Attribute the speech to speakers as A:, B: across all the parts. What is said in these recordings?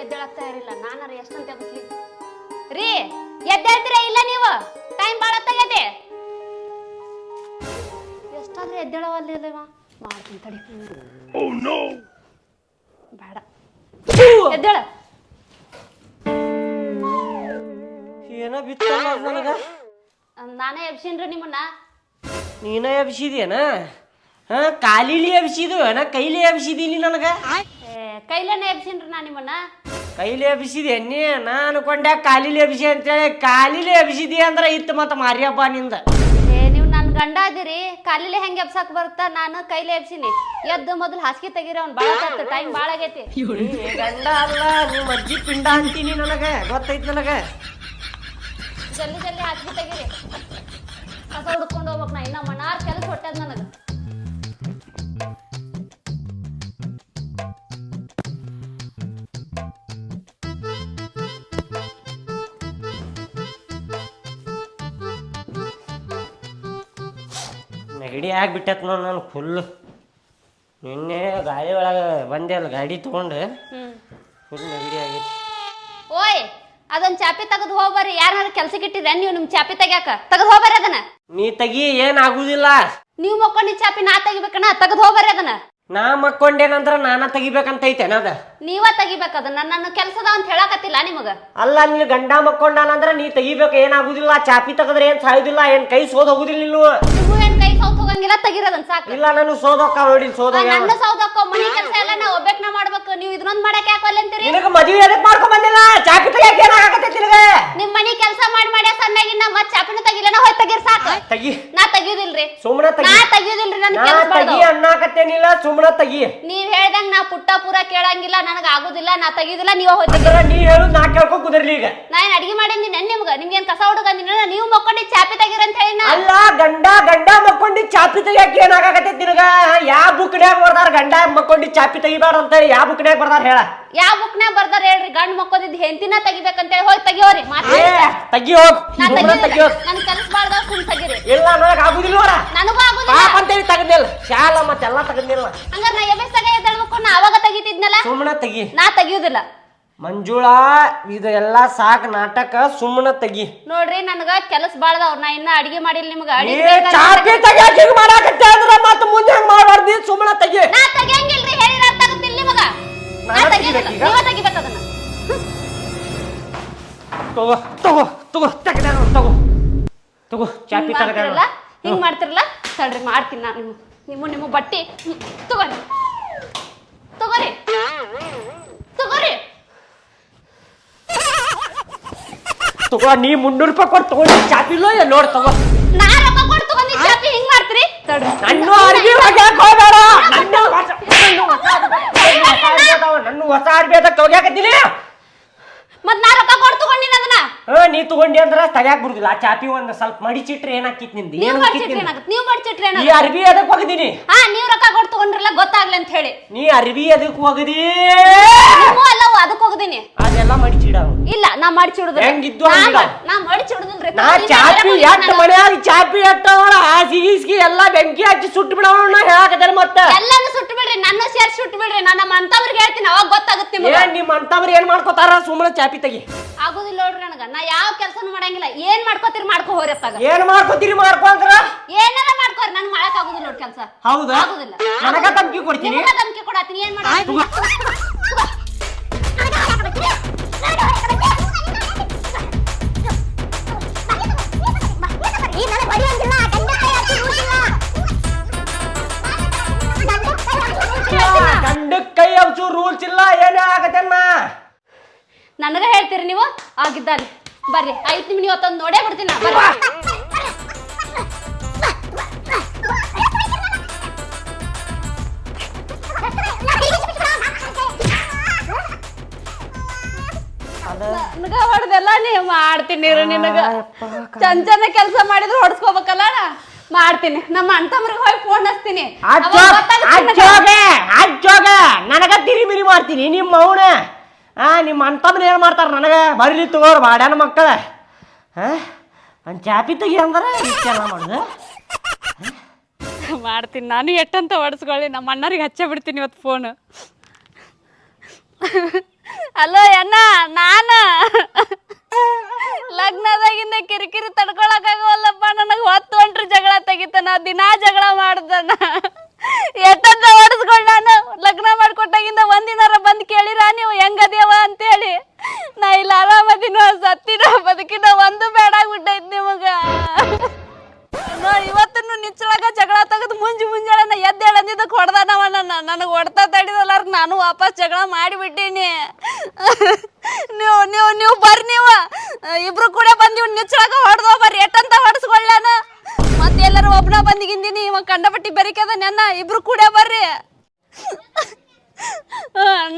A: ಎದ್ದೇಳಾಗ್ತಾ ತಯಾರಿಲ್ಲ ನಾನಾರ ಎಷ್ಟಂತ ಎಬ್ಸ್ಲಿ ರೀ ಎದ್ದೇಳ್ತೀರಾ ಇಲ್ಲ ನೀವು? ಟೈಮ್ ಭಾಳ ಹೊತ್ತಾಗೈತೆ ಎಷ್ಟಾದ್ರೆ ಎದ್ದೇಳವಲ್ಲಿಲ್ಲವ ಮಾಡ್ತೀನಿ ತಡಿ. ಬೇಡ. ಎದ್ದೇಳ.
B: ಏನ ಬಿತ್ತಲ್ಲ ನನಗ?
A: ನಾನೇ ಎಬ್ಸಿನ್ರಿ ನಿಮ್ಮನ್ನ.
B: ನೀನ ಎಬ್ಸಿದೇನ ಹಾ ಕಾಲಿಲಿ ಎಬ್ಸಿದು ನಾ ಕೈಲಿ ಎಬ್ಸಿದೀನಿ ನನಗ?
A: ಕೈಲೇನೆ ಎಬ್ಸಿನ್ರಿ ನಾ ನಿಮ್ಮನ್ನ?
B: ಕೈಲಿ ಎಬ್ಸಿದೆ ನೀ ನಾನು ಅನ್ಕೊಂಡೆ ಕಾಲಿಲಿ ಎಬ್ಸಿ ಅಂತೇಳಿ. ಕಾಲಿಲಿ ಎಬ್ಸಿದಿ ಅಂದ್ರೆ ಇತ್ತು ಮತ್ತೆ ಮಾರಿಯಪ್ಪ ನಿಂದ.
A: ಏ ನೀವು ನನ್ನ ಗಂಡ ಅದಿರಿ. ಕಾಲಿಲೆ ಹೆಂಗೆ ಎಬ್ಸಕ್ ಬರುತ್ತಾ? ನಾನು ಕೈಲೇ ಎಬ್ಸಿನಿ ಎದ್ದು ಮೊದಲು ಹಾಸಿಗೆ ತೆಗೀರಿ ಅವ್ನು ಭಾಳ ಟೈಮ್ ಭಾಳ ಆಗೈತಿ.
B: ನೀ ಗಂಡ ಅಲ್ಲ ನಿಮ್ಮ ಅಜ್ಜಿ ಪಿಂಡ ಅಂತೀನಿ ನನಗೆ. ಗೊತ್ತೈತ್ ನನಗೆ.
A: ಜಲ್ದಿ ಜಲ್ದಿ ಹಾಸಿಗೆ ತೆಗೀರಿ. ಕಸ ಹುಡ್ಕೊಂಡು ಹೋಗ್ಬೇಕು ನಾ. ಇನ್ನ ಮನಾರ್ ಕೆಲಸ ಹೊಟ್ಟೆದ್ ನನಗೆ.
B: ನೆಗಡಿ ಆಗ್ಬಿಟ್ಟತ್ ನೋಡ್ ನಾನು ಫುಲ್ ನಿನ್ನೆ ಗಾಡಿ ಒಳಗೆ ಬಂದೆ ಅಲ್ಲ ಗಾಡಿ ತೊಗೊಂಡು. ಫುಲ್ ರೆಡಿ ಆಗೈತಿ.
A: ಓಯ್ ಅದೊಂದ್ ಚಾಪಿ ತೆಗೆದು ಹೋಗ್ಬರ್ರಿ. ಯಾರು ಕೆಲ್ಸಕ್ಕೆ ಇಟ್ಟಿದ್ರೆ ನೀವು ನಿಮ್ ಚಾಪಿ ತೆಗ್ಯಾಕ. ತೆಗೆದು ಹೋಗ್ಬರ್ರಿ ಅದನ್ನ.
B: ನೀ ತಗಿ ಏನ್ ಆಗುದಿಲ್ಲ.
A: ನೀವು ಮಕ್ಕೊಂಡಿ ಚಾಪಿ ನಾ ತೆಗಿಬೇಕಣ್ಣ ತೆಗೆದು ಹೋಗ್ಬರ್ರಿ ಅದನ್ನ.
B: ನಾ ಮಕ್ಕೊಂಡೇನಂದ್ರ ನಾನ ತೆಗಿಬೇಕಂತ ಐತೇನ ಅದ
A: ನೀವ ತೆಗಿಬೇಕದ ನನ್ನ ಕೆಲಸದ ಅಂತ ಹೇಳಕತ್ತಿಲ್ಲ ನಿಮಗ?
B: ಅಲ್ಲ ನೀನು ಗಂಡ ಮಕ್ಕೊಂಡಾನಂದ್ರ ನೀ ತೆಗಿಬೇಕು ಏನಾಗುದಿಲ್ಲ ಚಾಪಿ ತಗದ್ರೆ ಏನ್ ಸಾಯುದಿಲ್ಲ ಏನ್ ಕೈ ಸೋದ್ ಹೋಗುದಿಲ್ಲ ನೀನು
A: ನೀವು ಏನ್ ಕೈ ಸೌತ್ ಹೋಗಂಗಿಲ್ಲ ತೆಗಿರೋದನ್ ಸಾಕು.
B: ಇಲ್ಲ ನಾನು ಸೋದಕ್ಕ ಸೋದ
A: ಆ, ನನ್ನ ಸೌದಕ್ಕೋ ಮನಿ ಕೆಲಸ ಎಲ್ಲ ನಾ ಒಬ್ಬಕ್ನ ಮಾಡ್ಬೇಕು. ನೀವು ಇದನ್ನೊಂದ್ ಮಾಡಕ್ ಯಾಕೆ ಅಂತೀರಿ?
B: ನಿನಗ ಮದುವೆ ಅದಕ್ಕೆ ಮಾಡ್ಕೊಂಡ್ ಬಂದಿಲ್ಲ? ಚಾಪಿ ತೆಗಿಯಕ್ಕೆ ಆಗತೈತಿ ನಿನಗ?
A: ನಿಮ್ ಮನಿ ಕೆಲಸ ಮಾಡಿ ಮಾಡಿ ಸಣ್ಣಗಿನ್ನ ಮತ್ ಚಾಪಿನ ತಗಿಲ್ಲನ ಹೋಯ್ ತೆಗೀರ್ ಸಾಕು.
B: ತಗಿ.
A: ನಾ ತೆಗಿಯೋದಿಲ್ರಿ.
B: ಸುಮ್ಮನೆ
A: ನಾ
B: ತಗಿ
A: ತೆಗಿಯೋದಿಲ್ರಿ ನನ್
B: ನಾ
A: ಕೆಲ್ಸ
B: ತಗಿ. ಅನ್ನಾಕತ್ತೇನಿಲ್ಲ ಸುಮ್ಮನೆ ತಗಿ.
A: ನೀವ್ ಹೇಳ್ದಂಗ್ ನಾ ಪುಟ್ಟ ಪೂರ ಕೇಳಂಗಿಲ್ಲ ನನಗ ಆಗುದಿಲ್ಲ ನಾ ತೆಗಿಯೋದಿಲ್ಲ ನೀವ ಹೋಯ್ ತೆಗಿ.
B: ಅಂದ್ರ ನೀ ಹೇಳುದ್ ನಾ ಕೇಳ್ಕೊ ಕುದರ್ಲಿ ಈಗ.
A: ನಾ ಏನ್ ಅಡಿಗೆ ಮಾಡಿದ್ದೀನಿ ನೆನ್ ನಿಮ್ಗ? ನಿಮ್ಗೇನ್ ಕಸ ಹುಡುಗ ನೀವು ಮಕ್ಕೊಂಡಿ ಚಾಪಿ ತೆಗೀರಿ ಅಂತ ಹೇಳಿ ನಾ.
B: ಅಲ್ಲ ಗಂಡ ಗಂಡ ಮಕ್ಕೊಂಡಿ ಚಾಪಿ ತೆಗಿಯಕ್ಕೆ ಏನಾಗತ್ತೈತಿ ನಿನಗ? ಯಾವ ಬುಕ್ನ್ಯಾಗ ಬರ್ದಾರ ಗಂಡ ಮಕ್ಕೊಂಡಿ ಚಾಪಿ ತೆಗಿಬಾರ ಅಂತ ಹೇಳಿ ಯಾವ ಬುಕ್ನ್ಯಾಗ ಬರ್ದಾರ ಹೇಳ.
A: ಯಾವ ಬುಕ್ನ್ಯಾಗ ಬರ್ದಾರ ಹೇಳ್ರಿ ಗಂಡ್ ಮಕ್ಕೋದಿದ್ ಹೆಂತಿನ ತೆಗಿಬೇಕಂತ ಹೇಳಿ ಹೋಯ್ ತೆಗಿಯೋರಿ
B: ಏ ತಗಿ ಹೋಗ್. ತಗಿ ಹೋಗ್
A: ನನ್ ಕೆಲ್ಸ ಮಾಡ್ದಾಗ ಸುಮ್ ತೆಗೀರಿ.
B: ಇಲ್ಲ ನನಗ ಆಗುದಿಲ್ಲ ನೋಡ.
A: ನನಗೂ ಆಗುದಿಲ್ಲ.
B: ಪಾಪ ಅಂತೇಳಿ ತಗದಿಲ್ಲ. ಶಾಲ ಮತ್ತೆಲ್ಲ ತಗದಿಲ್ಲ.
A: ಹಂಗಾರ ನಾ ಎಬ್ಬೆಸ್ದಾಗ ಎದ್ದೇಳ್ಬೇಕು ನಾ ಅವಾಗ ತೆಗಿತಿದ್ನಲ್ಲ?
B: ಸುಮ್ಮನೆ ತಗಿ.
A: ನಾ ತೆಗಿಯೋದಿಲ್ಲ.
B: ಮಂಜುಳಾ ಇದೆಲ್ಲ ಸಾಕ್ ನಾಟಕ ಸುಮ್ಮನೆ ತಗಿ.
A: ನೋಡ್ರಿ ನನಗ ಕೆಲಸ ಬಾಳದವ್ ನಾ ಇನ್ನ ಅಡಿಗೆ ಮಾಡಿಲ್ಲ ನಿಮ್ಗ.
B: ನೀ
A: ಅಡಿಗೆ ಬೇಕಾದ್ರೆ
B: ಚಾಪಿ ತೆಗಿಯಕ್ಕೆ ಹಿಂಗ್ ಮಾಡಾಕತ್ತೆ ಅಂದ್ರ ಮತ್ತ ಮುಂದೆ ಹೆಂಗ್ ಮಾಡಬಾರ್ದಿ? ಸುಮ್ಮನೆ ತಗಿ.
A: ನಾ ತೆಗಿಯಂಗಿಲ್ರಿ ಹೇಳಿರ ತೆಗತಿಲ್ ನಿಮಗ. ನಾ
B: ನಾನ
A: ತೆಗಿಯೋದಿಲ್ಲ
B: ತೆಗಿಬೇಕೀಗ?
A: ನೀವ ತೆಗಿಬೇಕು ಅದನ್ನ.
B: ತಗೋ ತಗೋ ತಗೋ ತೆಗ್ದ ತಗೋ. ತಗೋ ಚಾಪಿ
A: ಹಿಂಗ್
B: ತಗದ
A: ಮಾಡ್ತಿರಲ್ಲ? ಹಿಂಗ್ ಮಾಡ್ತಿರಲ್ಲ? ತಡ್ರಿ ಮಾಡ್ತೀನಿ ನಾನು ನಿಮ್ಮ ನಿಮ್ಮ ನಿಮ್ಮ ಬಟ್ಟಿ. ತಗೋರಿ. ತಗೋರಿ. ತಗೋರಿ.
B: ತಗೋ ನೀ ಮುನ್ನೂರು ರೂಪಾಯಿ ಕೊಟ್ಟು ತಗೊಂಡು ಚಾಪಿಲೋ ನೋಡ್ ತಗೋ.
A: ನಾ ರೊಕ್ಕ ಕೊಟ್ಟು ತಗೊಂಡಿ ಚಾಪಿ ಹಿಂಗ್ ಮಾಡ್ತೀರಿ? ತಡ್ರಿ
B: ನನ್ನ ಅರ್ಬಿ ಒಗ್ಯಾಕ ನನ್ನ ಹೊಸ ನನ್ನ ಹೊಸ ಅರ್ಬಿ ಅದಕ್ಕೆ ಒಗ್ಯಾಕತ್ತೀನಿ
A: ಮತ್ ನಾ ರೊಕ್ಕ ಕೊಟ್ಟು ತಗೊಂಡಿನ ಅದನ್ನ
B: ಹಾ ನೀ ತಗೊಂಡಿ ಅಂದ್ರ ತಗ್ಯಾಕ್ ಬಿಡುದಿಲ್ಲ ಆ ಚಾಪಿ ಒಂದ್ ಸ್ವಲ್ಪ ಮಡಿಚಿಟ್ರೆ ಏನಾಕಿತ್ನಿಂದ?
A: ನೀವ್
B: ಏನ್
A: ಮಡ್ಚಿಟ್ರಿ ಏನಾಗತ್ತೆ ನೀವ್ ಏನಾಗತ್ತೆ
B: ಅರ್ಬಿ ಅದಕ್ಕೆ ಹೋಗಿದೀನಿ?
A: ಹಾ ನೀವ್ ರೊಕ್ಕ ಕೊಟ್ಟು ತಗೊಂಡ್ರಲ್ಲ ಗೊತ್ತಾಗ್ಲಿ ಅಂತ ಹೇಳಿ.
B: ನೀ ಅರ್ಬಿ ಅದಕ್ಕೆ ಹೋಗದಿ?
A: ನೀವು ಅಲ್ಲವು ಅದಕ್ಕೆ ಹೋಗದಿನಿ.
B: ಅದೆಲ್ಲ ಮಡಿಚಿಡ
A: ಇಲ್ಲ ನಾ ಮಡ್ಚಿಡುದಿಲ್ಲ.
B: ಹೆಂಗಿದ್ದು ಹಂಗಿಡ.
A: ನಾ ಮಡ್ಚಿಡುದಿಲ್ರಿ.
B: ನಾ ಚಾಪಿ ಎಟ್ ಮನ್ಯಾಗ ಚಾಪಿ ಎಟ್ಟವಳ ಗೀಸಿಗೆ ಎಲ್ಲಾ ಬೆಂಕಿ ಹಚ್ಚಿ ಸುಟ್ಟು ಬಿಡೋಣ ಹೇಳಕತ್ತೇನೆ ಮತ್ತೆ.
A: ಎಲ್ಲಾನು ಸುಟ್ಟು ಬಿಡ್ರಿ ನನ್ನ ಸೇರ್ಸಿ ಸುಟ್ಟು ಬಿಡ್ರಿ ನಾನು ನಮ್ಮ ಅಂತವ್ರಿಗೆ ಹೇಳ್ತೀನಿ ಅವಾಗ ಗೊತ್ತಾಗುತ್ತೆ ನಿಮಗೆ.
B: ಏನ್ ನಿಮ್ ಅಂತವ್ರು ಏನ್ ಮಾಡ್ಕೋತಾರ? ಸುಮ್ಮನೆ ಚಾಪಿ ತೆಗಿ.
A: ಆಗೋದಿಲ್ಲ ನೋಡ್ರಿ ನನಗ. ನಾ ಯಾವ ಕೆಲಸನೂ ಮಾಡಂಗಿಲ್ಲ. ಏನ್ ಮಾಡ್ಕೋತೀರಿ ಮಾಡ್ಕೋ ಹೋರಿ ಅತ್ತಾಗ.
B: ಏನ್ ಮಾಡ್ಕೋತೀರಿ ಮಾಡ್ಕೊಂಡ್ರ
A: ಏನೆಲ್ಲ ಮಾಡ್ಕೋರಿ? ನನ್ ಮಾಡಕ್ ಆಗುದಿಲ್ಲ ನೋಡ್ ಕೆಲಸ.
B: ಹೌದಾ?
A: ಆಗುದಿಲ್ಲ.
B: ನನಗ ತಮ್ಕಿ ಕೊಡ್ತೀನಿ.
A: ನಿಮ್ಗ ಧಮ್ಕಿ ಕೊಡತ್ತೀನಿ. ಏನ್ ಮಾಡ್ತೀನಿ
B: ಗಂಡ ಕೈ ಹಂಚು ರೂಲ್ಸ್ ಇಲ್ಲ ಏನೇ ಆಗತ್ತಮ್ಮ
A: ನನಗ ಹೇಳ್ತೀರಿ ನೀವು? ಆಗಿದ್ದಾನೆ. ಬರ್ರಿ ಐದು ನಿಮಿಷ ಇವತ್ತೊಂದು ನೋಡೇ ಬಿಡ್ತೀನಿ ನಾ, ಬರ್ರಿ. ನನಗ ಹೊಡೆದೆಲ್ಲ ನೀ ಮಾಡ್ತೀನಿ ನಿನಗ. ಚಂದ ಚಂದ ಕೆಲಸ ಮಾಡಿದ್ರೆ ಹೊಡ್ಸ್ಕೋಬೇಕಲ್ಲ ಮಾಡ್ತೀನಿ. ನಮ್ಮ ಅಂತಮ್ರಿಗೆ ಹೋಗಿ ಫೋನ್ ಹಚ್ತೀನಿ. ಅವಾಗ ಗೊತ್ತಾಗುತ್ತೆ ನನಗೆ.
B: ಅಜ್ಜೋಗ ಅಜ್ಜೋಗ ನನಗ ತಿರಿಮಿರಿ ಮಾಡ್ತೀನಿ ನಿಮ್ಮ ಅವನ. ಆ ನಿಮ್ಮ ಅಂತಮ್ಮನ ಏನು ಮಾಡ್ತಾರೆ ನನಗೆ? ಬರಲಿ ತಗೋರು ಬಾಡ್ಯಾನ ಮಕ್ಕಳ. ಹಾ ಒಂದ್ ಚಾಪಿ ತೆಗಿ ಅಂದ್ರೆ ಇಷ್ಟೆಲ್ಲ ಮಾಡುದು?
A: ಮಾಡ್ತೀನಿ. ನಾನು ಎಟ್ಟಂತ ಹೊಡ್ಸ್ಕೊಳ್ಳಿ. ನಮ್ಮ ಅಣ್ಣರಿಗೆ ಹಚ್ಚೇ ಬಿಡ್ತೀನಿ ಇವತ್ತು ಫೋನ್ ಅಲೋ ಅಣ್ಣ, ನಾನ? ಲಗ್ನದಾಗಿಂದ ಕಿರಿಕಿರಿ ತಡ್ಕೊಳಕಾಗವಲ್ಲಪ್ಪ ನನಗೆ ಹೊತ್ತು ಹೊಂಟ್ರಿ ಜಗಳ ತೆಗಿತಾನ, ದಿನಾ ಜಗಳ ಮಾಡ್ದನ. ಎತ್ತಂತ ಹೊಡೆಸ್ಕೊಂಡ್ ನಾನು ಲಗ್ನ ಮಾಡ್ಕೊಟ್ಟಾಗಿಂದ ಒಂದಿನಾರ ಬಂದು ಕೇಳಿರ ನೀವು? ಹೆಂಗದೇವ ಅಂತೇಳಿ. ನಾ ಇಲ್ಲ ಆರಾಮದಿನೋ ಸತ್ತಿನ ಬದುಕಿನ ಒಂದು ಬೇಡಾಗ್ಬಿಟ್ಟೈತಿ ನಿಮಗ. ನೋಡಿ ಇವತ್ತನ್ನು ನಿಚ್ಚಳಾಗ ಜಗಳ ತೆಗೆದು ಮುಂಜಿ ಮುಂಜಾನೆ ಎದ್ದೇಳಂದಿದ್ದಕ್ಕೆ ಹೊಡೆದಾನವ ನನ್ನ. ನನಗೆ ತಡಿದಲ್ಲಾರ ನಾನು ವಾಪಸ್ ಜಗಳ ಮಾಡಿಬಿಟ್ಟೀನಿ. ನೀವು ನೀವು ನೀವು ಬರ್ರಿ ನೀವು. ಇಬ್ರು ಕೂಡ ಬಂದು ನೀವು ನಿಚ್ಚಳಗ ಹೊಡೆದೋ ಬರ್ರಿ. ಎಟ್ಟಂತ ಹೊಡೆಸ್ಕೊಳ್ಳಾನ? ಮತ್ತೆ ಎಲ್ಲರೂ ಒಬ್ಬನ ಬಂದಿಗಿಂದಿನಿ ಇವ ಕಂಡಪಟ್ಟಿ ಬೆರಿಕದ ನನ್ನ ಇಬ್ರು ಕೂಡ ಬರ್ರಿ.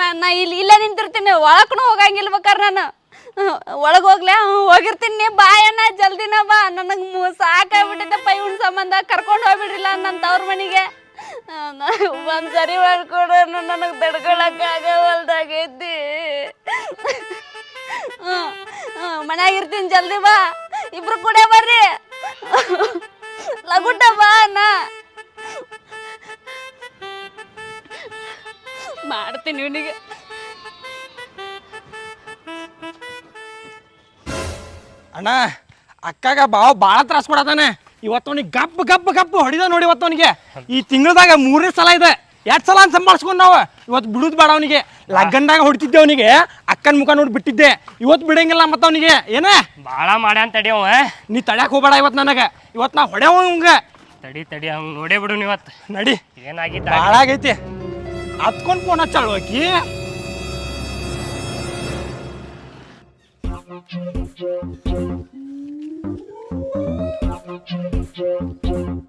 A: ನಾನು ಇಲ್ಲಿ ಇಲ್ಲೇ ನಿಂತಿರ್ತೀನಿ. ಒಳಕ್ಕೂ ಹೋಗಂಗಿಲ್ಲ ಬೇಕಾರೆ ನಾನು. ಒಳಗೆ ಹೋಗ್ಲೆ ಹೋಗಿರ್ತೀನಿ ನೀ ಬಾ ಅಣ್ಣ, ಜಲ್ದಿನ ಬಾ. ನನಗೆ ಸಾಕಾಗ್ಬಿಟ್ಟಿದ್ದಪ್ಪ ಉಣ್ ಸಂಬಂಧ. ಕರ್ಕೊಂಡು ಹೋಗ್ಬಿಡ್ರಿಲ್ಲ ನನ್ನ ತವ್ರ ಮನೆಗೆ. ಒಂದು ಸರಿ ಮಾಡ್ಕೊಡು ನನಗೆ ತಡ್ಕೊಳಕ್ಕಾಗವಲ್ದಾಗೈತಿ ಮನ್ಯಾಗ ಇರ್ತೀನಿ, ಜಲ್ದಿ ಬಾ. ಇಬ್ರು ಕೂಡ ಬರ್ರಿ. ಲಗುಟ ಬಾ ಅಣ್ಣ. ಮಾಡ್ತೀನಿ ಇವನಿಗೆ.
C: ಅಣ್ಣ, ಅಕ್ಕಾಗ ಬಾವ ಭಾಳ ತ್ರಾಸ ಕೊಡತಾನೆ ಇವತ್ತು ಗಬ್ಬ ಗಬ್ಬ ಗಪ್ ಹೊಡಿದ ನೋಡಿ ಇವತ್ತು ಅವನಿಗೆ ಈ ತಿಂಗಳದಾಗ ಮೂರನೇ ಸಲ ಇದೆ. ಎರಡು ಸಲ ಅಂತ ಸಂಭಾಳಿಸ್ಕೊಂಡು ನಾವು. ಇವತ್ತು ಬಿಡುದು ಬೇಡ ಅವನಿಗೆ. ಲಗ್ಗನ್ದಾಗ ಹೊಡಿತಿದ್ದೆ ಅವನಿಗೆ. ಅಕ್ಕನ ಮುಖ ನೋಡಿ ಬಿಟ್ಟಿದ್ದೆ. ಇವತ್ತು ಬಿಡಂಗಿಲ್ಲ ಮತ್ತೆ ಅವನಿಗೆ. ಏನ?
B: ಭಾಳ ಮಾಡ್ಯ ಅಂತ ಅವ.
C: ನೀ ತಡ್ಯಾಕ ಹೋಗ್ಬೇಡ ಇವತ್ತು ನನಗೆ. ಇವತ್ತು ನಾ ಹೊಡೆವ ಹಂಗೆ
B: ತಡಿ ತಡಿ ಅವ್ನು ನೋಡೇ ಬಿಡು ಇವತ್ತು.
C: ನಡಿ.
B: ಏನಾಗಿತ್ತು
C: ಭಾಳ ಆಗೈತಿ. ಹತ್ಕೊಂಡು ಫೋನ್ ಹಚ್ಚಾಳು ಆಕಿ ಅಕ್ಕ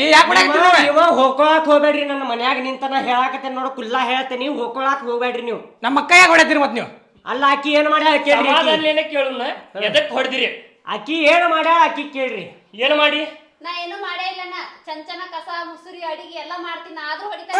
C: ಮತ್ತೇನ್ರಿ ಯಾಕೆ ಹೊಡ್ಯಾಕತ್ತೀರಿ ನೀವು
B: ನೀವು ಹೋಗ್ಕೊಳಕ್ ಹೋಗ್ಬೇಡ್ರಿ ನನ್ನ ಮನ್ಯಾಗ ನಿಂತನ ಹೇಳಾಕತ್ತೇನೆ ನೋಡು ಕುಲ್ಲಾ ಹೇಳ್ತೇನೆ ನೀವು ಹೋಗ್ಕೊಳಕ್ ಹೋಗ್ಬೇಡ್ರಿ ನೀವು.
C: ನಮ್ಮ ಅಕ್ಕ ಯಾಕೆ ಹೊಡ್ಯಾತೀರಿ ಮತ್ತೆ ನೀವು?
B: ಅಲ್ಲ ಆಕಿ ಏನ್ ಮಾಡ್ಯಾಳ ಕೇಳ್ರಿ ಆಕಿ.
D: ಕೇಳುನ ಎದಕ್ ಹೊಡೆದಿರಿ?
B: ಆಕಿ ಏನ್ ಮಾಡ್ಯಾಳ ಆಕಿ ಕೇಳ್ರಿ.
D: ಏನು ಮಾಡಿ?
A: ನಾ ಏನು ಮಾಡೇ ಇಲ್ಲಣ್ಣ ಚಂಚನ ಕಸ ಮುಸುರಿ ಅಡಿಗೆ ಎಲ್ಲ ಮಾಡ್ತೀನಿ. ಆದ್ರೂ ಹೊಡಿತಾ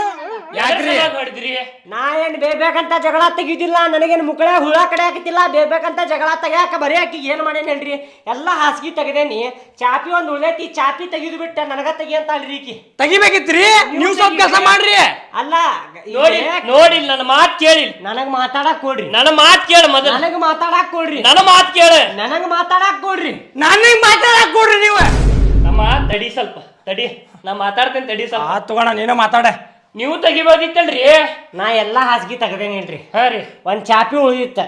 C: ಯಾಕ್ರಿ?
D: ಹೊಡೆದಿರಿ?
B: ನಾ ಏನ್ ಬೇಬೇಕಂತ ಜಗಳ ತೆಗಿದಿಲ್ಲ. ನನಗೇನು ಮುಕ್ಕಳ ಹುಳ ಕಡೆ ಹಾಕತಿಲ್ಲ. ಬೇಬೇಕಂತ ಜಗಳ ತೆಗ್ಯಾಕ ಬರೀ ಆಕಿ ಏನ್ ಮಾಡೇನಿ ಹೇಳ್ರಿ? ಎಲ್ಲ ಹಾಸಿಗೆ ತೆಗ್ದೇನಿ. ಚಾಪಿ ಒಂದ್ ಉಳ್ದೈತಿ. ಚಾಪಿ ತೆಗಿದು ಬಿಟ್ಟ. ನನಗ ತೆಗಿ ಅಂತ ಅಲ್ರಿ ಈಕಿ.
C: ತೆಗಿಬೇಕಿತ್ರಿ? ನೀವು ಸ್ವಲ್ಪ ಕೆಲಸ ಮಾಡ್ರಿ.
B: ಅಲ್ಲ
D: ನೋಡಿ ನೋಡಿ ನನ್ನ ಮಾತ್ ಕೇಳಿ.
B: ನನಗ್ ಮಾತಾಡಕ್ ಕೊಡ್ರಿ.
D: ನನ್ನ ಮಾತ್ ಕೇಳ ಮೊದಲು.
B: ನನಗ್ ಮಾತಾಡಕ್ ಕೊಡ್ರಿ.
D: ನನ್ನ ಮಾತ್ ಕೇಳ.
B: ನನಗ್ ಮಾತಾಡಕ್ ಕೊಡ್ರಿ.
C: ನನಗೆ ಮಾತಾಡಕ್ ಕೊಡ್ರಿ ನೀವು.
D: ತಡಿ ಸ್ವಲ್ಪ ತಡಿ ನಾ ಮಾತಾಡ್ತೇನೆ ತಡಿ ಸ್ವಲ್ಪ
C: ಆ ತಗೋಣ ನೀನು ಮಾತಾಡ
D: ನೀವು ತೆಗಿಬೋದಿತ್ತಲ್ರಿ
B: ನಾ ಎಲ್ಲಾ ಹಾಸಿಗೆ ತೆಗ್ದೇನೇನ್ರಿ
D: ಹಾ ರೀ
B: ಒಂದು ಚಾಪಿ ಉಳಿದಿತ್ತ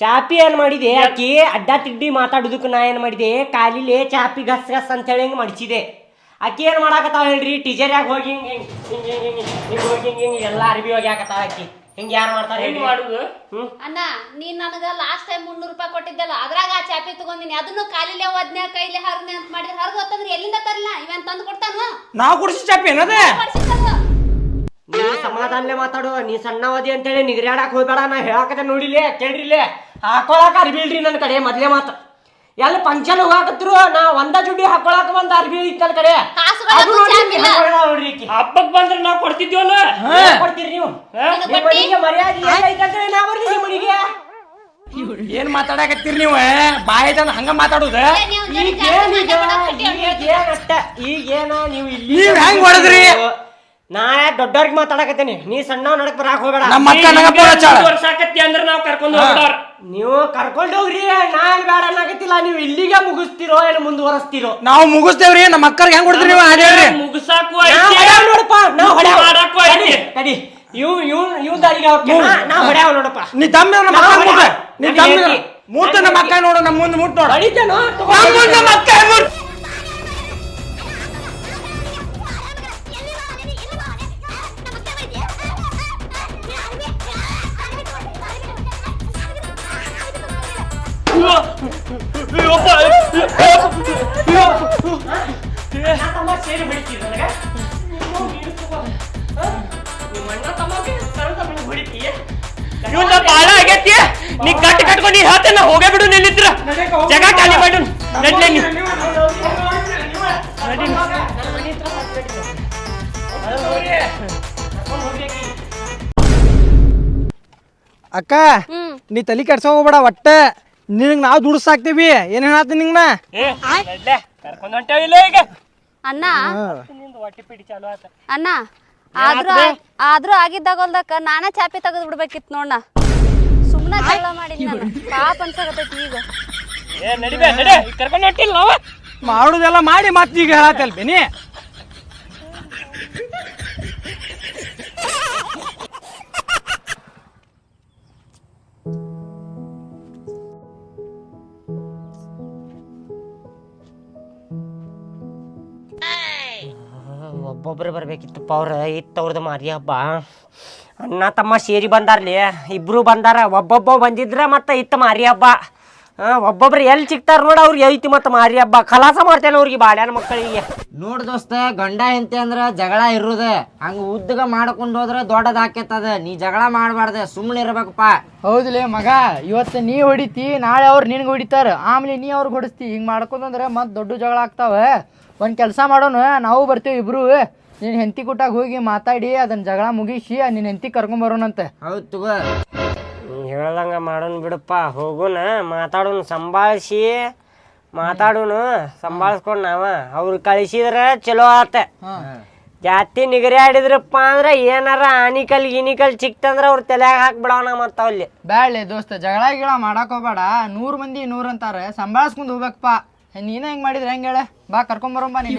B: ಚಾಪಿ ಏನ್ ಮಾಡಿದೆ ಆಕಿ ಅಡ್ಡ ತಿಡ್ಡಿ ಮಾತಾಡುದಕ್ಕೆ ನಾ ಏನ್ ಮಾಡಿದೆ ಕಾಲಿಲೆ ಚಾಪಿ ಗಸ್ ಗಸ್ ಅಂತ ಹೇಳಿ ಹಿಂಗ್ ಮಡಿಸಿದೆ ಆಕಿ ಏನ್ ಮಾಡಾಕತ್ತಾಳ ಹೇಳ್ರಿ ಟೀಚರ್ಯಾಗ ಹೋಗಿ ಹಿಂಗ್ ಹಿಂಗ್ ಹಿಂಗ್ ಹಿಂಗ್ ಹಿಂಗ್ ಹಿಂಗ್ ಹೋಗಿ ಹಿಂಗ್ ಹಿಂಗ್ ಎಲ್ಲಾ ಅರ್ಬಿ ಹೋಗಿ ಹಾಕತ್ತಾಳ ಆಕಿ ಹಿಂಗ್ ಯಾರು ಮಾಡ್ತಾರೆ
D: ಹೆಂಗ್ ಮಾಡುದು?
B: ಹ್ಮ್.
A: ಅಣ್ಣ ನೀನ್ ನನಗ ಲಾಸ್ಟ್ ಟೈಮ್ ಮುನ್ನೂರು ರೂಪಾಯಿ ಕೊಟ್ಟಿದ್ದಲ್ಲ ಅದ್ರಾಗ ಆ ಚಾಪಿ ತಗೊಂಡಿನಿ ಅದನ್ನು ಕಾಲಿಲೆ ಒದ್ನೆ ಕೈಲೆ ಹರ್ನೆ ಅಂತ ಮಾಡಿದ್ರೆ ಹರ್ದು ಹೊತ್ತಂದ್ರೆ ಎಲ್ಲಿಂದ ತರಲ್ಲ ಇವನ್ ತಂದು ಕೊಡ್ತಾನ?
C: ನಾವು ಕುಡಿಸಿ ಚಾಪಿ ಏನದ?
B: ನೀ ಸಮಾಧಾನಲೆ ಮಾತಾಡು ನೀ ಸಣ್ಣವದಿ ಅಂತೇಳಿ ನಿಗ್ರ್ಯಾಡಕ್ ಹೋಗ್ಬೇಡ ನಾ ಹೇಳಾಕತ್ತೆ ನೋಡಿಲೆ ಕೇಳ್ರಿಲೆ. ಹಾಕೊಳಕ ಅರಿಬಿಲ್ರಿ ನನ್ನ ಕಡೆ ಮೊದ್ಲೇ ಮಾತು. ಎಲ್ಲ ಫಂಕ್ಷನ್ ಹೋಗಾಕತ್ರು ನಾ ಒಂದ ಜುಡಿ ಹಾಕೊಳಕ ಒಂದ್ ಅರ್ಬಿ ಇತ್ತು ನನ್ನ ಕಡೆ
A: ಕಾಸುಗಳು
B: ಅದು ನೋಡಿ
A: ಚಾಪಿ ಇಲ್ಲ.
B: ಹೆಂಗ್ ನೋಡ್ರಿ ಈಕಿ.
D: ಹಬ್ಬಕ್ ಬಂದ್ರೆ ನಾವ್ ಕೊಡ್ತಿದ್ವಲ್ಲ
B: ಏನ್ ಕೊಡ್ತೀರಿ ನೀವು
D: ಹಾ?
A: ಬಟ್ಟಿ?
B: ಮನೆಗೆ ಮರ್ಯಾದೆ ಏನೈತಂದ್ರೆ ನಾ ಬರ್ರಿ ಮನೆಗೆ
C: ಏನ್ ಮಾತಾಡಕತ್ತೀರಿ ನೀವು ಬಾಯಿದನ್ನ ಹಂಗ ಮಾತಾಡುದ
A: ನೀವು
B: ಈಗ
A: ಜನ
B: ಈಗ ಏನ್ ನೀವು ಇಲ್ಲಿ
C: ನೀವ್ ಹೆಂಗ್ ಹೊಡೆದ್ರಿ?
B: ನಾ ದೊಡ್ಡವ್ರಿಗೆ ಮಾತಾಡಕತ್ತೀನಿ. ನೀ ಸಣ್ಣ ನಡಕ್ ಬರಾಕ್ ಹೋಗಬೇಡ.
C: ನಮ್ಮ ಅಕ್ಕ ನಂಗ ಫೋನ್ ಹಚ್ಚಾಳ.
D: ವರ್ಷಾಕತ್ತಿ ಅಂದ್ರೆ ನಾವ್ ಕರ್ಕೊಂಡ್ ಹೋಗ್ಬಿಡೋರ್.
B: ನೀವು ಕರ್ಕೊಂಡು ಹೋಗ್ರಿ. ನಾ ಏನ್ ಬೇಡ ಅನ್ನಕತ್ತಿಲ್ಲ. ನೀವು ಇಲ್ಲಿಗೆ ಮುಗಿಸ್ತಿರೋ ಏನು ಮುಂದುವರಿಸ್ತಿರೋ?
C: ನಾವು ಮುಗಿಸ್ತೇವ್ರಿ ನಮ್ಮ ಅಕ್ಕರಿಗೆ ಹೆಂಗ್ ಕೊಡ್ತೀರಿ ನೀವು? ಹಾಡ್ಯಾಡ್ರಿ
D: ಮುಗಿಸಾಕು
B: ನಾ
D: ಐತಿ.
B: ಹೊಡ್ಯಾವ್ ನೋಡಪ್ಪ. ನಾ ಹೊಡ್ಯಾವ್.
D: ಮಾಡಕ್ಕೂ
B: ತಡಿ,
D: ಐತಿ.
B: ತಡಿ ಇವ್ ಇವ್ ಇವ್ ದಾರಿಗೆ ಹೋಗ್ತೀನಿ. ನಾ- ನಾ ಹೊಡ್ಯಾವ್ ನೋಡಪ್ಪ.
C: ನೀ ತಮ್ಮ ನಮ್ಮ ಅಕ್ಕ
B: ಹೊಡ್ಯಾವ್.
C: ನೀ ತಮ್ಮ. ಮುಟ್ಟ ನಮ್ಮ ಅಕ್ಕ ನೋಡು ನಮ್ಮ ಮುಂದೆ ಮುಟ್ ನೋಡು.
B: ಹೊಡಿತೇನೋ? ತಗೋ.
C: ನಮ್ಮ ಮುಂದೆ ನಮ್ಮ ಅಕ್ಕ ಮುಟ್
B: ಅಣ್ಣ ತಮ್ಮ ಸೇರಿ ಬಿಡ್ತೀವಿ ನನಗೆ ನಿಮ್ಮ ಅಣ್ಣ ತಮ್ಮಗೆ
D: ಇವನ್ನ ಬಾಳ ಆಗೈತಿ ನೀ ಕಟ್ ಕಟ್ಕೊಂಡು ನೀ ಹೇಳ್ತೇನೆ ಹೋಗೇ ಬಿಡು ನಿಲ್ಲಿತ್ರ ಜಗ ಖಾಲಿ ಮಾಡು ನಡ್ಲೆ ನೀ
C: ಅಕ್ಕ ನೀ ತಲಿ ಕೆಡ್ಸೋ ಹೋಗ್ಬೇಡ ಒಟ್ಟ ನಿನಗೆ ನಾವು ದುಡ್ಸಾಕ್ತೀವಿ. ಏನು
D: ಕರ್ಕೊಂಡ್ ಹೊಂಟೇವ್ ಇಲ್ಲ ಈಗ.
A: ಅಣ್ಣ.
D: ನಿಂದು ಹೊಟ್ಟಿ ಪಿಡಿ ಚಾಲು ಆತ.
A: ಅಣ್ಣ ಆದ್ರೂ ಆದ್ರೂ ಆಗಿದ್ದಾಗಲ್ದಕ್ಕ ನಾನ ಚಾಪಿ ತೆಗೆದು ಬಿಡ್ಬೇಕಿತ್ತು ನೋಡ ಸುಮ್ಮನೆ ಜಗಳ ಮಾಡಿ ನಾನು. ಪಾಪ ಅನ್ಸಾಕತ್ತೈತಿ ಈಗ.
D: ಏ ನಡಿಬೇ ನಡೆ. ಕರ್ಕೊಂಡ್ ಹೊಂಟಿಲ್ಲ ನಾವ?
C: ಮಾಡುದೆಲ್ಲ ಮಾಡಿ ಮತ್ತೆ ಈಗ ಹೇಳತ್ತಲ್ಬಿ ನೀ.
B: ಒಬ್ಬೊಬ್ರು ಬರ್ಬೇಕಿತ್ತಪ್ಪ ಅವ್ರ ಇತ್ತು ಅವ್ರದ್ದು ಮಾರಿ ಹಬ್ಬ. ಅಣ್ಣ ತಮ್ಮ ಸೇರಿ ಬಂದಾರ್ಲಿ ಇಬ್ಬರು ಬಂದಾರ ಒಬ್ಬೊಬ್ಬ ಬಂದಿದ್ರೆ ಮತ್ತೆ ಇತ್ತು ಮಾರಿ ಹಬ್ಬ. ಒಬ್ಬೊಬ್ರು ಎಲ್ಲಿ ಸಿಗ್ತಾರ ನೋಡ ಅವ್ರಿಗೆ ಐತಿ ಮತ್ತು ಮಾರಿ ಹಬ್ಬ. ಕಲಾಸ ಮಾಡ್ತೇನೆ ಅವ್ರಿಗೆ ಬಾಳ್ಯಾನ ಮಕ್ಕಳಿಗೆ.
E: ನೋಡ್ ದೋಸ್ತ ಗಂಡ ಹೆಂಡತಿ ಅಂದ್ರ ಜಗಳ ಇರುದ. ಹಂಗ ಉದ್ದಗ ಮಾಡ್ಕೊಂಡ್ ಹೋದ್ರ ದೊಡ್ಡದ ಆಕೇತದ. ನೀ ಜಗಳ ಮಾಡಬಾರ್ದ ಸುಮ್ಮನೆ ಇರ್ಬೇಕಪ್ಪ.
F: ಹೌದ್ಲೇ ಮಗ ಇವತ್ತು ನೀ ಹೊಡಿತಿ ನಾಳೆ ಅವ್ರು ನಿನ್ಗೆ ಹೊಡಿತಾರ. ಆಮೇಲೆ ನೀ ಅವ್ರಿಗೆ ಹೊಡಿಸ್ತಿ. ಹಿಂಗೆ ಮಾಡ್ಕೊಂಡ್ರೆ ಮತ್ತೆ ದೊಡ್ಡ ಜಗಳ ಆಗ್ತಾವ. ಒಂದು ಕೆಲಸ ಮಾಡೋಣ ನಾವು ಬರ್ತೀವಿ ಇಬ್ರು. ನಿನ್ನ ಹೆಂಡತಿ ಕುಟ್ಟಾಗ ಹೋಗಿ ಮಾತಾಡಿ ಅದನ್ನ ಜಗಳ ಮುಗಿಸಿ ನಿನ್ನ ಹೆಂಡತಿ ಕರ್ಕೊಂಬರೋಣಂತೆ
E: ಹೌದು ತಗೋ.
B: ಹೇಳ್ದಂಗ ಮಾಡೋಣ ಬಿಡಪ್ಪ ಹೋಗುನ ಮಾತಾಡೋಣ ಸಂಭಾಳಿಸಿ. ಮಾತಾಡೋಣ ಸಂಭಾಳಿಸ್ಕೊಂಡು ನಾವ. ಅವ್ರು ಕಳಿಸಿದ್ರ ಚಲೋ ಆತ. ಜಾತಿ ನಿಗರಿ ಆಡಿದ್ರಪ್ಪ ಅಂದ್ರ ಏನಾರ ಆನಿಕಲ್ ಗಿನಿಕಲ್ ಚಿಕ್ತಂದ್ರ ಅವ್ರ ತಲೆಯಾಗ ಹಾಕ್ಬಿಡವನ ಮತ್ತ ಅಲ್ಲಿ
F: ಬ್ಯಾಳೆ ದೋಸ್ತ ಜಗಳ ಗಿಳ ಮಾಡಕ್ ಹೋಗ್ಬೇಡ. ನೂರು ಮಂದಿ ನೂರ್ ಅಂತಾರೆ. ಸಂಭಾಳಿಸ್ಕೊಂಡು ಹೋಗ್ಬೇಕಪ್ಪ. ನೀನ ಹೆಂಗ್ ಮಾಡಿದ್ರೆ ಹೆಂಗ್ ಹೇಳ? ಬಾ ಕರ್ಕೊಂಬರೋಂಬ ನಿನ್ನ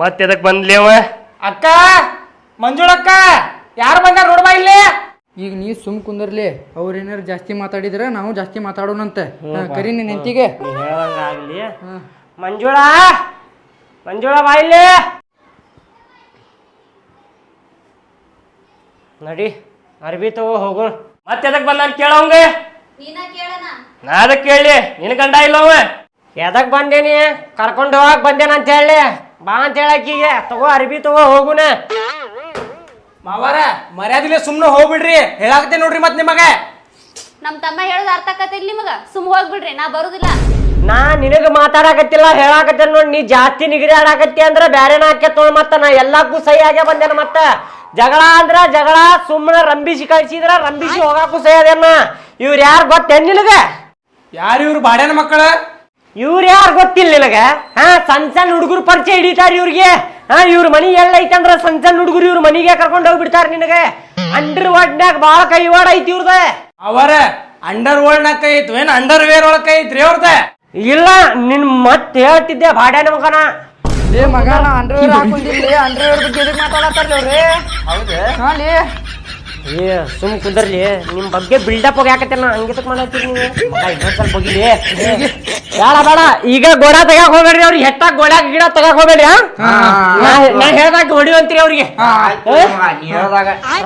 D: ಮತ್ತೆ ಎದಕ್ ಬಂದ್ಲಿ ಅವ?
C: ಅಕ್ಕ ಮಂಜುಳಕ್ಕ ಯಾರು ಬಂದಾರ ನೋಡ್ಬಾ ಇಲ್ಲಿ?
F: ಈಗ ನೀ ಸುಮ್ ಕುಂದರ್ಲಿ ಅವ್ರ ಏನಾರು ಜಾಸ್ತಿ ಮಾತಾಡಿದ್ರೆ ನಾವು ಜಾಸ್ತಿ ಮಾತಾಡೋಣಂತೆ. ಹಾ, ಕರಿ ನಿನ್ನ ಹೆಂಡತಿಗೆ.
B: ನೀ ಮಂಜುಳಾ ಮಂಜುಳಾ ಬಾ ಇಲ್ಲಿ. ನಡಿ ಅರ್ಬಿ ತಗೋ ಹೋಗು.
D: ಮತ್ತೆ ಎದಕ್ ಬಂದ ಕೇಳವಂಗ
A: ನೀನ ಕೇಳನ
D: ನಾ ಅದಕ್ಕೆ ಕೇಳಿ ನಿನ್ ಗಂಡ ಇಲ್ಲ ಅವ.
B: ಎದಕ್ ಬಂದೇನಿ ಕರ್ಕೊಂಡು ಹೋಗಕ್ ಬಂದೇನಂತ ಹೇಳಿ. ಬಾ ಅಂತ ಹೇಳಕಿಗೆ ತಗೋ ಅರ್ಬಿ ತಗೋ ಹೋಗುನ.
C: ಮಾವಾರ ಮರ್ಯಾದಿಲ್ಲ ಸುಮ್ಮನೆ ಹೋಗ್ಬಿಡ್ರಿ. ಹೇಳಾಕತ್ತೆ ನೋಡ್ರಿ ಮತ್ತೆ ನಿಮಗೆ.
A: ನಮ್ ತಮ್ಮ ಹೇಳೋದು ಅರ್ಥ ಆಕತ್ತಿಲ್ಲ ನಿಮಗ. ಸುಮ್ ಹೋಗ್ಬಿಡ್ರಿ ನಾ ಬರುದಿಲ್ಲ.
B: ನಾ ನಿನಗ ಮಾತಾಡಕತ್ತಿಲ್ಲ ಹೇಳಾಕತ್ತೆ ನೋಡಿ. ನೀ ಜಾಸ್ತಿ ನಿಗರಿ ಆಡಾಕತ್ತಿ ಅಂದ್ರ ಬ್ಯಾರೆನ ಆಕೇತ್ ನೋಡ್ ಮತ್ತ. ನಾ ಎಲ್ಲಕ್ಕೂ ಸಹಿ ಆಗೇ ಬಂದೇನ ಮತ್ತ. ಜಗಳ ಅಂದ್ರ ಜಗಳ ಸುಮ್ಮನೆ ರಂಬಿಸಿ ಕಳ್ಸಿದ್ರ ರಂಬಿಸಿ ಹೋಗಾಕು ಸಹಿ ಅದೇನ ಇವ್ರ ಯಾರು ಗೊತ್ತೇನ್ ನಿನಗ?
C: ಯಾರು ಇವ್ರು ಬಾಡ್ಯಾನ ಮಕ್ಕಳ?
B: ಇವ್ರ ಯಾರು ಗೊತ್ತಿಲ್ಲ ನಿನಗ? ಹಾ ಸಣ್ಣ ಸಣ್ಣ ಹುಡುಗರು ಪರಿಚಯ ಹಿಡಿತಾರ ಇವ್ರಿಗೆ. ಹಾ ಇವ್ರ ಮನಿ ಎಲ್ಲ ಐತಂದ್ರ ಸಣ್ಣ ಸಣ್ಣ ಹುಡುಗರು ಇವ್ರ ಮನಿಗೆ ಕರ್ಕೊಂಡು ಹೋಗ್ಬಿಡ್ತಾರ ನಿನಗೆ. ಅಂಡರ್ ವರ್ಡ್ನ್ಯಾಗ ಬಾಳ ಕೈವಾಡ ಐತಿ ಇವ್ರದ.
C: ಅವರ ಅಂಡರ್ ವರ್ಲ್ಡ್ ಕೈ ಇತ್ತು ಏನ್ ಅಂಡರ್ ವೇರ್ ಒಳಗ ಕೈ ಐತ್ರಿ ಅವ್ರದ?
B: ಇಲ್ಲ ನಿನ್ ಮತ್ತೆ ಹೇಳ್ತಿದ್ದೆ ಬಾಡ್ಯಾನ ಮಗನ.
F: ಏ ಮಗ ನಾ ಅಂಡರ್ವೇರ್ ಹಾಕೊಂಡಿರ್ಲಿ ಅಂಡರ್ವೇರ್ ಬಗ್ಗೆ ಎದಕ್ ಮಾತಾಡತ್ತಾರ್ಲಿ ಅವ್ರಿ? ಹೌದು? ಹಾ ಲೇ.
B: ಏ ಸುಮ್ ಕುದರ್ಲಿ. ನಿಮ್ ಬಗ್ಗೆ ಬಿಲ್ಡಪ್ ಯಾಕತ್ತೆ ನಾ ಹಂಗಿತಕ್ ಮಾಡತ್ತೀರಿ ನೀವು? ಸ್ವಲ್ಪ ಹೋಗಿಲಿ ಬೇಡ ಬೇಡ. ಈಗ ಗೋಡ ತೆಗ್ಯಾಕ್ ಹೋಗ್ಬೇಡ್ರಿ ಅವ್ರಿಗೆ. ಹೆಟ್ಟಾಗ ಗೋಡ್ಯಾಗ ಗಿಡ ತೆಗ್ಯಾಕ್ ಹೋಗ್ಬೇಡ್ರಿ ಹಾ? ನಾ- ಹೇಳ್ದಾಗ ಹೊಡಿವಂತೀರಿ ಅವ್ರಿಗೆ.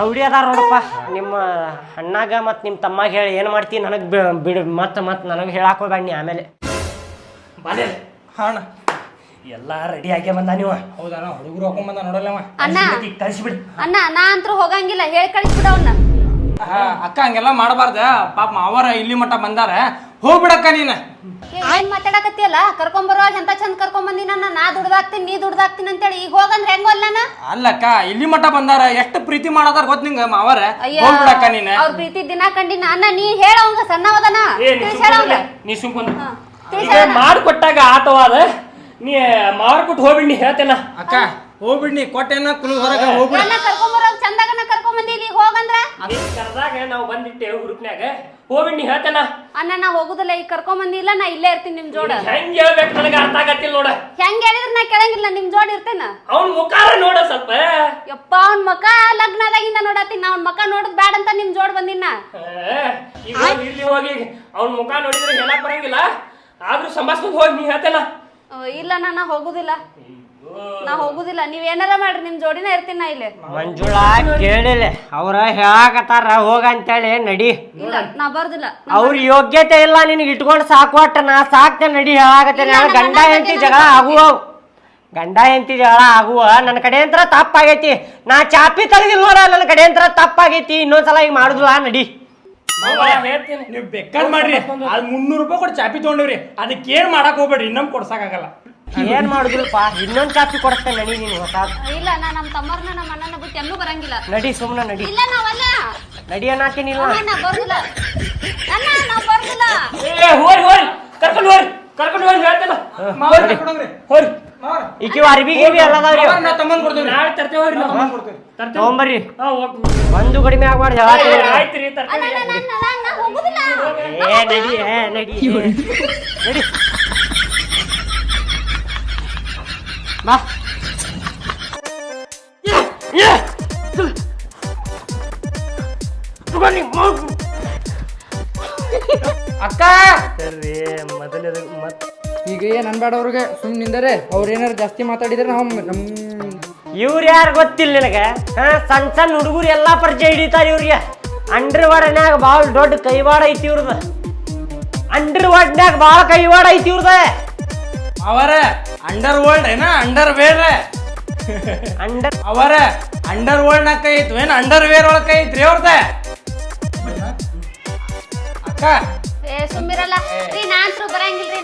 B: ರೌಡಿ ಅದಾರ ನೋಡಪ್ಪ. ನಿಮ್ಮ ಅಣ್ಣಾಗ ಮತ್ ನಿಮ್ ತಮ್ಮಾಗ ಹೇಳಿ ಏನ್ ಮಾಡ್ತೀನಿ ನನಗ್ ಬಿಡ. ಮತ್ ಮತ್ ನನಗ್ ಹೇಳಾಕ್ ಹೋಗ್ಬೇಡ ನೀ ಆಮೇಲೆ.
D: ಬಾಲೆ.
C: ಹಾಣ
D: ಎಲ್ಲಾ ರೆಡಿ ಆಗಿ ಬಂದ ನೀವ.
C: ಹೌದಾ ಹುಡುಗರು ಹಾಕೊಂಡ್ ಬಂದ ನೋಡಲ್ಲವ
A: ಅಣ್ಣ.
D: ಬಿಡಿ
A: ಅಣ್ಣ ನಾ ಅಂತೂ ಹೋಗಂಗಿಲ್ಲ ಹೇಳಿ ಕಳಿಸ್ಬಿಡ ಅವ್ನ.
C: ಹಾ, ಅಕ್ಕ ಹಂಗೆಲ್ಲ ಮಾಡಬಾರ್ದ. ಪಾಪ ಅವರ ಇಲ್ಲಿ ಮಟ್ಟ ಬಂದಾರ. ಹೋಗ್ಬಿಡಕ್ಕ ನೀನ.
A: ಏನ್ ಮಾತಾಡಕತ್ತಿಯಲ್ಲ? ಕರ್ಕೊಂಡ್ ಬರುವಾಗ ಎಂತ ಚಂದ ಕರ್ಕೊಂಡ್ ಬಂದಿ ನನ್ನ? ನಾ ದುಡ್ದಾಕ್ತೀನಿ ನೀ ದುಡ್ದಾಕ್ತೀನಿ ಅಂತೇಳಿ. ಈಗ ಹೋಗಂದ್ರೆ ಹೆಂಗೋಲ್ಲನ
C: ಅಲ್ಲಕ್ಕ ಇಲ್ಲಿ ಮಟ್ಟ ಬಂದಾರ. ಎಷ್ಟು ಪ್ರೀತಿ ಮಾಡದಾರ ಗೊತ್ತ ನಿಂಗ ಮಾವರ? ಹೋಗ್ಬಿಡಕ್ಕ ನೀನ.
A: ಅವ್ರ ಪ್ರೀತಿ ದಿನ ಕಂಡಿನ. ಅಣ್ಣ ನೀ ಹೇಳ ಅವಂಗ ಸಣ್ಣವದನ.
D: ಏ ನೀ
A: ತಿಳಿಸ್ ಹೇಳ ಅವಂಗ
D: ನೀ ಸುಮ್ಕೊಂಡ್
A: ತಿಳಿಸ್
D: ಮಾಡ್ಕೊಟ್ಟಾಗ ಆತವಾದ. ನೀ ಮಾರ್ಕೊಟ್ಟು ಹೋಗ್ಬಿಡ್ನಿ ಹೋಗ್ಬಿಡ್ ನೀ ಹೇಳ್ತೇನ.
C: ಅಕ್ಕ ಹೋಗ್ಬಿಡ್ನಿ ಕೊಟ್ಟೆನ ಕುಲು ಹೊರಗೆ ಹೋಗ್ಬಿಡ್.
A: ಚಂದಾಗ ನಾ ಕರ್ಕೊಂಡ್ ಬಂದೀನಿ ಇಲ್ಲಿ ಹೋಗಂದ್ರ?
D: ನೀ ಕರ್ದಾಗ ನಾವು ಬಂದಿಟ್ಟೆ ಹುರುಪ್ನ್ಯಾಗ ಹೋಗ್ಬಿಡ್ ನೀ ಹೇಳ್ತೇನ.
A: ಅಣ್ಣ ನಾ ಹೋಗುದಿಲ್ಲ ಈಗ ಕರ್ಕೊಂಬಂದಿ ಬಂದಿಲ್ಲ ನಾ ಇಲ್ಲೇ ಇರ್ತೀನಿ ನಿಮ್ ಜೋಡ.
D: ಹೆಂಗ್ ಹೇಳ್ಬೇಕು ನನಗೆ ಅರ್ಥ ಆಗತ್ತಿಲ್ಲ ನೋಡ.
A: ಹೆಂಗ್ ಹೇಳಿದ್ರ ನಾ ಕೇಳಂಗಿಲ್ಲ ನಿಮ್ ಜೋಡ ಇರ್ತೇನ.
D: ಅವ್ನ ಮುಖಾರ ನೋಡ ಸ್ವಲ್ಪ.
A: ಯಪ್ಪ ಅವ್ನ ಮಕ ಲಗ್ನದಾಗಿಂದ ನೋಡತ್ತೀನಿ ನಾ ಅವ್ನ ಮಕ ನೋಡದ್ ಬ್ಯಾಡ ಅಂತ ನಿಮ್ ಜೋಡ್ ಬಂದಿನ.
D: ಈಗ ಹೋಗ್ ಇರ್ಲಿ ಹೋಗಿ ಅವ್ನ ಮುಖ ನೋಡಿದ್ರೆ ಹೇಳಕ್ ಬರಂಗಿಲ್ಲ. ಆದ್ರೂ ಸಂಭಾಸ್ಕೊಂಡ್ ಹೋಗಿ ನೀ ಹೇಳ್ತೇನ.
A: ಇಲ್ಲ ನಾನು ನಾ ಹೋಗುದಿಲ್ಲ. ನಾ ಹೋಗುದಿಲ್ಲ. ನೀವ್ ಏನಾರ ಮಾಡ್ರಿ ನಿಮ್ ಜೋಡಿನ ಇರ್ತೀನಿ ನಾ ಇಲ್ಲಿ.
B: ಮಂಜುಳ ಕೇಳಿಲ್ಲ. ಅವ್ರ ಹೇಳಾಕತ್ತಾರ ಹೋಗ ಅಂತೇಳಿ ನಡಿ.
A: ಇಲ್ಲ ನಾ ಬರುದಿಲ್ಲ.
B: ಅವ್ರ ಯೋಗ್ಯತೆ ಇಲ್ಲ ನಿನಗೆ ಇಟ್ಕೊಂಡು ಸಾಕ್ವಾಟ ನಾ ಸಾಕ್ತೆ ನಡಿ ಹೇಳಾಕತ್ತೇನೆ. ಗಂಡ ಹೆಂಡತಿ ಜಗಳ ಆಗುವ ಗಂಡ ಹೆಂಡತಿ ಜಗಳ ಆಗುವ ನನ್ನ ಕಡೆ ಅಂತ ತಪ್ಪಾಗೈತಿ. ನಾ ಚಾಪಿ ನೋಡ ನನ್ನ ಕಡೆ ಅಂತರ ತಪ್ಪಾಗೈತಿ. ಇನ್ನೊಂದ್ಸಲ ಈಗ ಮಾಡುದಿಲ್ಲ ನಡಿ.
D: ಹೇಳ್ತೀನಿ.
C: ನೀವು ಬೇಕಾದ್ ಮಾಡ್ರಿ. ಅದ್ ಮುನ್ನೂರು ರೂಪಾಯಿ ಕೊಟ್ಟು ಚಾಪಿ ತೊಗೊಂಡಿವ್ರಿ. ಅದಕ್ಕೆ ಏನ್ ಮಾಡಕ್ ಹೋಗ್ಬೇಡ್ರಿ ಇನ್ನೊಮ್ಮೆ ಕೊಡ್ಸಕ್ಕಾಗಲ್ಲ.
B: ಏನ್ ಮಾಡುದಿಲ್ಲಪ್ಪ ಇನ್ನೊಂದ್ ಚಾಪಿ ಕೊಡಿಸ್ತೇನೆ ನಡಿ ನೀನು ಹೊಸ.
A: ಇಲ್ಲ ನಾ ನಮ್ಮ ತಮ್ಮರ್ನ ನಮ್ಮ ಅಣ್ಣನ ಬಿಟ್ಟು ಎಲ್ಲೂ ಬರಂಗಿಲ್ಲ.
B: ನಡಿ ಸುಮ್ಮನೆ ನಡಿ.
A: ಇಲ್ಲ ನಾವಲ್ಲ.
B: ನಡಿ ಅನ್ನತ್ತೀನಿಲ್ಲ
A: ಅಣ್ಣ, ನಾ ಬರುದಿಲ್ಲ. ಅಣ್ಣ ನಾ ಬರುದಿಲ್ಲ.
D: ಏ ಹೋರಿ ಹೋರಿ. ಕರ್ಕೊಂಡು ಹೋರಿ. ಕರ್ಕೊಂಡು ಹೋಗಿ ಹೇಳ್ತೇನ. ಹೋರಿ.
B: ಈಕಿ ಅರ್ಬಿ ಗಿರ್ಬಿ ಎಲ್ಲ ಅದಾವ್ರಿ
C: ನಾ ತಮ್ಮನ್ ಕೊಡ್ತೀನಿ.
D: ನಾಳೆ ತರ್ತೇವೆ ಹೋರಿ ನಾವು. ತರ್ತೇವೆ.
B: ತಗೊಂಬರ್ರಿ.
D: ಹಾ ಹೋಗ್.
B: ಒಂದು ಕಡಿಮೆ ಆಗ್ಬಾರ್ದು
D: ಆಯ್ತು ರೀ ತರ್ತೇವೆ.
B: ಏ ನಡಿ ಏ ನಡಿ ನಡಿ. ಬಾ.
C: ಅಕ್ಕ!
B: ಮೊದಲೇ ಮತ್
F: ಈಗ ಏನ್ ಅನ್ಬೇಡ ಅವ್ರಿಗೆ ಸುಮ್ ನಿಂದರೆ. ಅವ್ರ ಏನಾರ ಜಾಸ್ತಿ ಮಾತಾಡಿದ್ರೆ ನಾವು ನಮ್
B: ಇವ್ರು ಯಾರು ಗೊತ್ತಿಲ್ಲ ನಿನಗೆ? ಹಾ ಸಣ್ಣ ಸಣ್ಣ ಹುಡುಗರು ಎಲ್ಲಾ ಪರಿಚಯ ಹಿಡಿತಾರ ಇವ್ರಿಗೆ. ಅಂಡರ್ ವಾರ್ಡ್ನ್ಯಾಗ ಭಾಳ ದೊಡ್ಡ ಕೈವಾಡ ಐತಿ ಇವ್ರದ. ಅಂಡರ್ ಬಾಳ ಭಾಳ ಕೈವಾಡ ಐತಿ ಇವ್ರದ.
C: ಅವರ ಅಂಡರ್ ವರ್ಲ್ಡ್ ಏನ? ಅಂಡರ್ ವೇರ್
B: ಅಂಡರ್
C: ಅವರ ಅಂಡರ್ ವರ್ಲ್ಡ್ ನಾಗ ಕೈ ಐತು ಏನ್ ಅಂಡರ್ ವೇರ್ ಒಳಗ ಕೈ ಐತ್ರಿ ಅವ್ರದ? ಅಕ್ಕ
A: ಏ. ಸುಮ್ಮಿರಲ್ಲ ರೀ ನಾನ್ತ್ರು ಬರಂಗಿಲ್ರಿ.